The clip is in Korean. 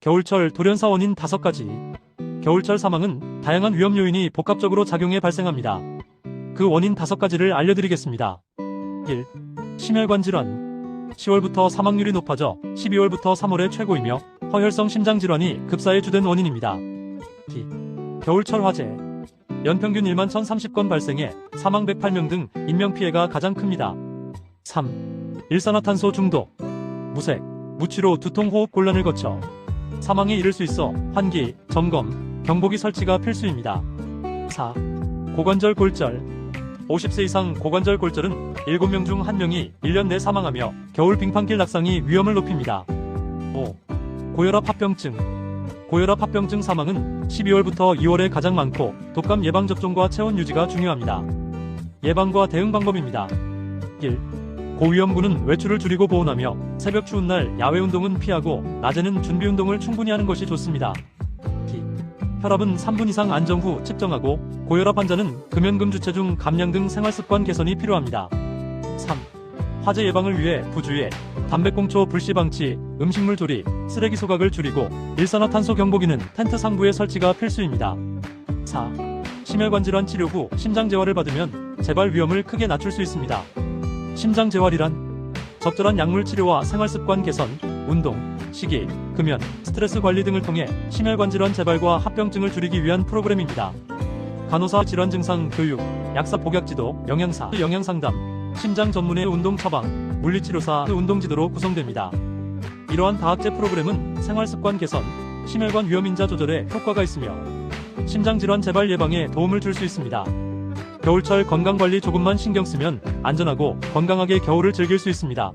겨울철 돌연사 원인 5가지. 겨울철 사망은 다양한 위험 요인이 복합적으로 작용해 발생합니다. 그 원인 5가지를 알려드리겠습니다. 1. 심혈관 질환. 10월부터 사망률이 높아져 12월부터 3월에 최고이며 허혈성 심장 질환이 급사의 주된 원인입니다. 2. 겨울철 화재. 연평균 1만 1030건 발생해 사망 108명 등 인명피해가 가장 큽니다. 3. 일산화탄소 중독. 무색, 무취로 두통 호흡 곤란을 거쳐 사망에 이를 수 있어 환기, 점검, 경보기 설치가 필수입니다. 4. 고관절 골절. 50세 이상 고관절 골절은 7명 중 1명이 1년 내 사망하며 겨울 빙판길 낙상이 위험을 높입니다. 5. 고혈압 합병증. 고혈압 합병증 사망은 12월부터 2월에 가장 많고 독감 예방 접종과 체온 유지가 중요합니다. 예방과 대응 방법입니다. 1. 고위험군은 외출을 줄이고 보온하며 새벽 추운 날 야외 운동은 피하고 낮에는 준비 운동을 충분히 하는 것이 좋습니다. 2. 혈압은 3분 이상 안정 후 측정하고 고혈압 환자는 금연금 주체 중 감량 등 생활습관 개선이 필요합니다. 3. 화재 예방을 위해 부주의 담배꽁초 불씨 방치, 음식물 조리, 쓰레기 소각을 줄이고 일산화탄소 경보기는 텐트 상부에 설치가 필수입니다. 4. 심혈관 질환 치료 후 심장 재활을 받으면 재발 위험을 크게 낮출 수 있습니다. 심장 재활이란 적절한 약물 치료와 생활 습관 개선, 운동, 식이, 금연, 스트레스 관리 등을 통해 심혈관 질환 재발과 합병증을 줄이기 위한 프로그램입니다. 간호사 질환 증상 교육, 약사 복약 지도, 영양사, 영양 상담, 심장 전문의 운동 처방, 물리치료사 운동 지도로 구성됩니다. 이러한 다학제 프로그램은 생활 습관 개선, 심혈관 위험 인자 조절에 효과가 있으며 심장 질환 재발 예방에 도움을 줄 수 있습니다. 겨울철 건강 관리 조금만 신경 쓰면 안전하고 건강하게 겨울을 즐길 수 있습니다.